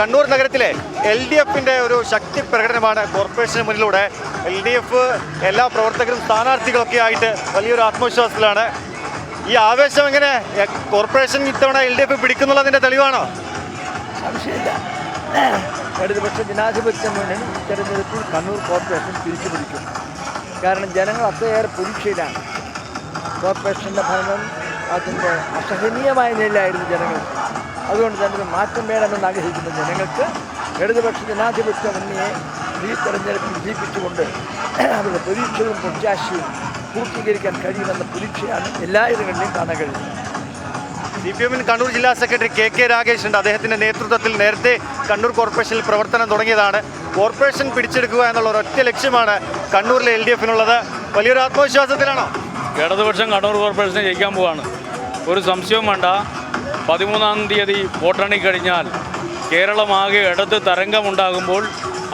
കണ്ണൂർ നഗരത്തിലെ L D എഫിന്റെ ഒരു ശക്തി പ്രകടനമാണ് കോർപ്പറേഷന് മുന്നിലൂടെ. എൽ ഡി എഫ് എല്ലാ പ്രവർത്തകരും സ്ഥാനാർത്ഥികളൊക്കെ ആയിട്ട് വലിയൊരു ആത്മവിശ്വാസത്തിലാണ്. ഈ ആവേശം എങ്ങനെ കോർപ്പറേഷൻ ഇത്തവണ എൽ ഡി എഫ് പിടിക്കുന്നുള്ളതിന്റെ തെളിവാണോ? ഇടതുപക്ഷ ജനാധിപത്യ മുന്നണി തെരഞ്ഞെടുപ്പിൽ കണ്ണൂർ കോർപ്പറേഷൻ തിരിച്ചു പിടിക്കും കാരണം ജനങ്ങൾ അത്രയേറെ പ്രതീക്ഷയിലാണ് കോർപ്പറേഷന്റെ ഭരണം അതിന്റെ അസഹനീയമായ നിലയിലായിരുന്നു ജനങ്ങൾ. അതുകൊണ്ട് തന്നെ മാറ്റം വേണമെന്ന് ആഗ്രഹിക്കുന്ന ജനങ്ങൾക്ക് ഇടതുപക്ഷ ജനാധിപത്യ മുന്നണിയെ ഈ തെരഞ്ഞെടുപ്പിൽ വിജയിപ്പിച്ചുകൊണ്ട് അവരുടെ പ്രതീക്ഷയും പ്രത്യാശയും പൂർത്തീകരിക്കാൻ കഴിയുമെന്ന പ്രതീക്ഷയാണ് എല്ലായിടങ്ങളിലും കാണാൻ കഴിയുന്നത്. സി പി എമ്മിന് കണ്ണൂർ ജില്ലാ സെക്രട്ടറി കെ കെ രാഗേഷ് ഉണ്ട്. അദ്ദേഹത്തിന്റെ നേതൃത്വത്തിൽ നേരത്തെ കണ്ണൂർ കോർപ്പറേഷനിൽ പ്രവർത്തനം തുടങ്ങിയതാണ്. കോർപ്പറേഷൻ പിടിച്ചെടുക്കുക എന്നുള്ള ഒരൊറ്റ ലക്ഷ്യമാണ് കണ്ണൂരിലെ എൽ ഡി എഫിനുള്ളത്. വലിയൊരു ആത്മവിശ്വാസത്തിലാണോ? ഇടതുപക്ഷം കണ്ണൂർ കോർപ്പറേഷനെ ജയിക്കാൻ പോവാണ്. ഒരു സംശയവും വേണ്ട. പതിമൂന്നാം തീയതി വോട്ടെണ്ണി കഴിഞ്ഞാൽ കേരളമാകെ ഇടത്ത് തരംഗമുണ്ടാകുമ്പോൾ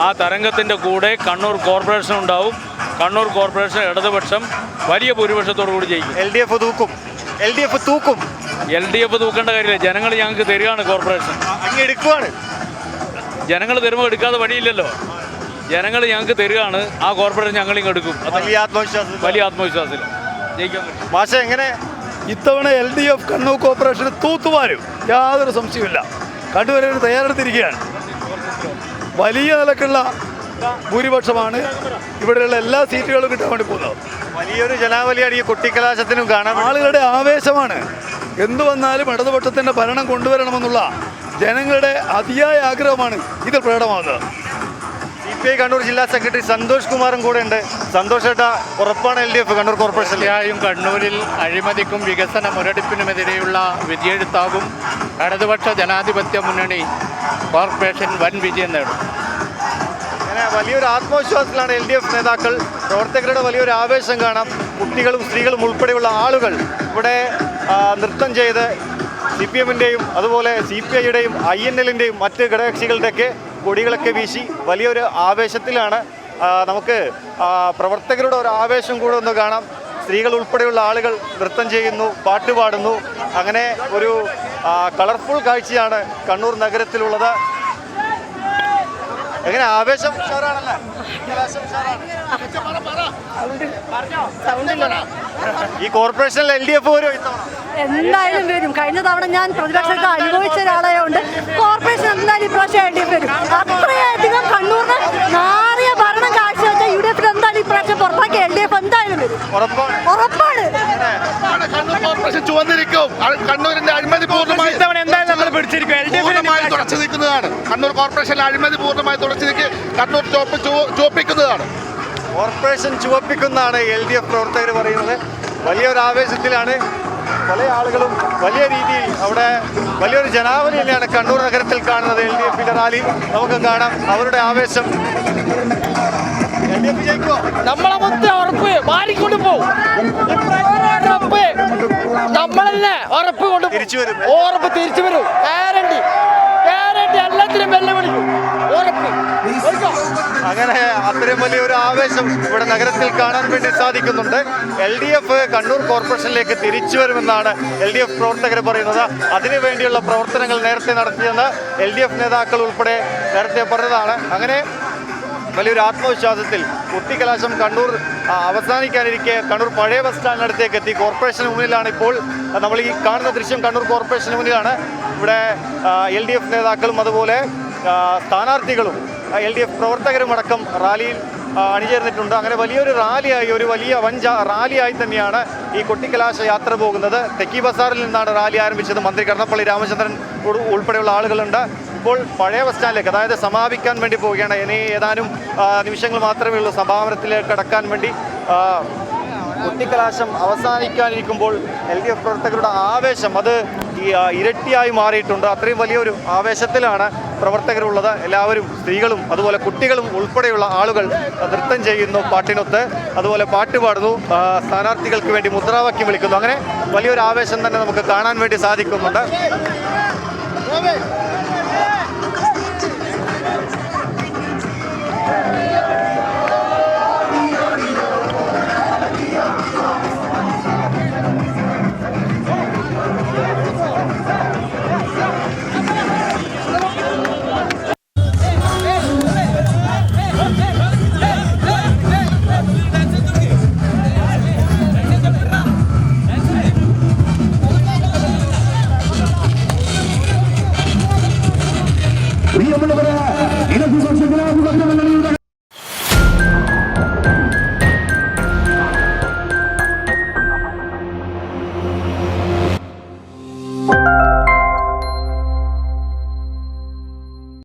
ആ തരംഗത്തിന്റെ കൂടെ കണ്ണൂർ കോർപ്പറേഷൻ ഉണ്ടാവും. കണ്ണൂർ കോർപ്പറേഷൻ ഇടതുപക്ഷം വലിയ ഭൂരിപക്ഷത്തോടു കൂടി ജയിക്കും. എൽ ഡി എഫ് തൂക്കും. എൽ ഡി എഫ് തൂക്കും. എൽ ഡി എഫ് തൂക്കേണ്ട കാര്യമില്ല. ജനങ്ങൾ ഞങ്ങൾക്ക് തരികയാണ് കോർപ്പറേഷൻ. എടുക്കുവാണ്. ജനങ്ങൾ തരുമ്പോൾ എടുക്കാതെ വഴിയില്ലല്ലോ ജനങ്ങൾ ഞങ്ങൾക്ക് തരികയാണ്. ആ കോർപ്പറേഷൻ ഞങ്ങളിങ്ങ് എടുക്കും. വലിയ ആത്മവിശ്വാസം വലിയ ആത്മവിശ്വാസത്തിൽ ജയിക്കാൻ പറ്റും. മാഷ എങ്ങനെ ഇത്തവണ എൽ ഡി എഫ് കണ്ണൂർ കോർപ്പറേഷന് തൂത്തുവാരും. യാതൊരു സംശയമില്ല കണ്ടുവരാൻ തയ്യാറെടുത്തിരിക്കുകയാണ്. വലിയ നിലക്കുള്ള ഭൂരിപക്ഷമാണ് ഇവിടെയുള്ള എല്ലാ സീറ്റുകളും കിട്ടാൻ വേണ്ടി പോകുന്നത്. വലിയൊരു ജനാവലിയാണ് ഈ കുട്ടിക്കലാശത്തിനും കാണാൻ ആളുകളുടെ ആവേശമാണ്. എന്തു വന്നാലും ഇടതുപക്ഷത്തിന്റെ ഭരണം കൊണ്ടുവരണമെന്നുള്ള ജനങ്ങളുടെ അതിയായ ആഗ്രഹമാണ് ഇതിൽ പ്രകടമാകുന്നത്. പി ഐ കണ്ണൂർ ജില്ലാ സെക്രട്ടറി സന്തോഷ് കുമാറും കൂടെ ഉണ്ട്. സന്തോഷ് ഏട്ടാ ഉറപ്പാണ് L D F Kannur corporation തീർച്ചയായും കണ്ണൂരിൽ അഴിമതിക്കും വികസന മുരടിപ്പിനുമെതിരെയുള്ള വിധിയെഴുത്താകും ഇടതുപക്ഷ ജനാധിപത്യ മുന്നണി കോർപ്പറേഷൻ വൻ വിജയം നേടും. അങ്ങനെ വലിയൊരു ആത്മവിശ്വാസത്തിലാണ് എൽ ഡി എഫ് നേതാക്കൾ. പ്രവർത്തകരുടെ വലിയൊരു ആവേശം കാണാം. കുട്ടികളും സ്ത്രീകളും ഉൾപ്പെടെയുള്ള ആളുകൾ ഇവിടെ നൃത്തം ചെയ്ത് സി പി എമ്മിന്റെയും അതുപോലെ സി പി ഐയുടെയും ഐ എൻ എല്ലിന്റെയും മറ്റ് ഘടകകക്ഷികളുടെയൊക്കെ കൊടികളൊക്കെ വീശി വലിയൊരു ആവേശത്തിലാണ് നമുക്ക് പ്രവർത്തകരുടെ ഒരു ആവേശം കൂടെ ഒന്ന് കാണാം. സ്ത്രീകൾ ഉൾപ്പെടെയുള്ള ആളുകൾ നൃത്തം ചെയ്യുന്നു പാട്ടുപാടുന്നു അങ്ങനെ ഒരു കളർഫുൾ കാഴ്ചയാണ് കണ്ണൂർ നഗരത്തിലുള്ളത്. എങ്ങനെ ആവേശം ഉഷാറാണല്ലേ? ഈ കോർപ്പറേഷനിൽ എൽ ഡി എഫ് വരും ഇത്തവണ എന്തായാലും വരും. കഴിഞ്ഞ തവണ ഞാൻ പ്രതിപക്ഷത്തെ അനുഭവിച്ച ഒരാളായതുകൊണ്ട് കോർപ്പറേഷൻ എന്തായാലും ഇപ്രാവശ്യം എൽ ഡി എഫ് വരും. അത്രയധികം കണ്ണൂരിന് നാറിയ ഭരണം കാഴ്ചവെച്ച യു ഡി എഫിൽ എന്തായാലും ഇപ്രാവശ്യം പുറത്താക്കി എൽ ഡി എഫ് എന്തായാലും വരും. ഉറപ്പാണ്. ഉറപ്പാണ്. കണ്ണൂർ കോർപ്പറേഷൻ ചുവന്നിരിക്കും. അ- കണ്ണൂരിന്റെ അഴിമതി പൂർണമായി എന്തായാലും നമ്മൾ പിടിച്ചിരിക്കും. പൂർണമായി തുടച്ചു നിൽക്കുന്നതാണ്. കണ്ണൂർ കോർപ്പറേഷനിലെ അഴിമതി പൂർണമായി തുടച്ചു നീക്കി കണ്ണൂർ ചുവപ്പ് ചുവ- കോർപ്പറേഷൻ ചുവപ്പിക്കുന്നതാണ് എൽ ഡി എഫ് പ്രവർത്തകർ പറയുന്നത്. വലിയൊരു ആവേശത്തിലാണ് പല ആളുകളും വലിയ രീതിയിൽ അവിടെ വലിയൊരു ജനാവലി തന്നെയാണ് കണ്ണൂർ നഗരത്തിൽ കാണുന്നത്. എൽ ഡി എഫിന്റെ റാലി നമുക്ക് കാണാം അവരുടെ ആവേശം. എൽ ഡി എഫ് ജയിക്കോ? നമ്മളെ മൊത്തം ഉറപ്പ് മാറിക്കൊണ്ട് പോകും ഉറപ്പ് കൊണ്ട് തിരിച്ചു വരും. ഉറപ്പ് തിരിച്ചു വരും. ഗ്യാരണ്ടി ഗ്യാരണ്ടി എല്ലാത്തിനും ഉറപ്പ്. അങ്ങനെ അത്രയും വലിയൊരു ആവേശം ഇവിടെ നഗരത്തിൽ കാണാൻ വേണ്ടി സാധിക്കുന്നുണ്ട്. എൽ ഡി എഫ് കണ്ണൂർ കോർപ്പറേഷനിലേക്ക് തിരിച്ചു വരുമെന്നാണ് എൽ ഡി എഫ് പ്രവർത്തകർ പറയുന്നത്. അതിനുവേണ്ടിയുള്ള പ്രവർത്തനങ്ങൾ നേരത്തെ നടത്തിയെന്ന് എൽ ഡി എഫ് നേതാക്കൾ ഉൾപ്പെടെ നേരത്തെ പറഞ്ഞതാണ്. അങ്ങനെ വലിയൊരു ആത്മവിശ്വാസത്തിൽ കുട്ടിക്കലാശം കണ്ണൂർ അവസാനിക്കാനിരിക്കെ കണ്ണൂർ പഴയ ബസ് സ്റ്റാൻഡിനടുത്തേക്ക് എത്തി. കോർപ്പറേഷന് മുന്നിലാണ് ഇപ്പോൾ നമ്മൾ ഈ കാണുന്ന ദൃശ്യം കണ്ണൂർ കോർപ്പറേഷന് മുന്നിലാണ്. ഇവിടെ എൽ ഡി എഫ് നേതാക്കളും അതുപോലെ സ്ഥാനാർത്ഥികളും എൽ ഡി എഫ് പ്രവർത്തകരും അടക്കം റാലിയിൽ അണിചേർന്നിട്ടുണ്ട്. അങ്ങനെ വലിയൊരു റാലിയായി ഒരു വലിയ വഞ്ച റാലിയായി തന്നെയാണ് ഈ കൊട്ടിക്കലാശ യാത്ര പോകുന്നത്. തെക്കി ബസാറിൽ നിന്നാണ് റാലി ആരംഭിച്ചത്. മന്ത്രി കടന്നപ്പള്ളി രാമചന്ദ്രൻ ഉൾപ്പെടെയുള്ള ആളുകളുണ്ട്. ഇപ്പോൾ പഴയ ബസ് സ്റ്റാൻഡിലേക്ക് അതായത് സമാപിക്കാൻ വേണ്ടി പോവുകയാണ്. ഇനി ഏതാനും നിമിഷങ്ങൾ മാത്രമേ ഉള്ളൂ. സമാപനത്തിലേക്ക് കടക്കാൻ വേണ്ടി കൊട്ടിക്കലാശം അവസാനിക്കാനിരിക്കുമ്പോൾ എൽ ഡി എഫ് പ്രവർത്തകരുടെ ആവേശം അത് ഈ ഇരട്ടിയായി മാറിയിട്ടുണ്ട്. അത്രയും വലിയൊരു ആവേശത്തിലാണ് പ്രവർത്തകരുള്ളത്. എല്ലാവരും സ്ത്രീകളും അതുപോലെ കുട്ടികളും ഉൾപ്പെടെയുള്ള ആളുകൾ നൃത്തം ചെയ്യുന്നു പാട്ടിനൊത്ത്. അതുപോലെ പാട്ട് പാടുന്നു. ആ, സ്ഥാനാർത്ഥികൾക്ക് വേണ്ടി മുദ്രാവാക്യം വിളിക്കുന്നു. അങ്ങനെ വലിയൊരു ആവേശം തന്നെ നമുക്ക് കാണാൻ വേണ്ടി സാധിക്കുന്നുണ്ട്.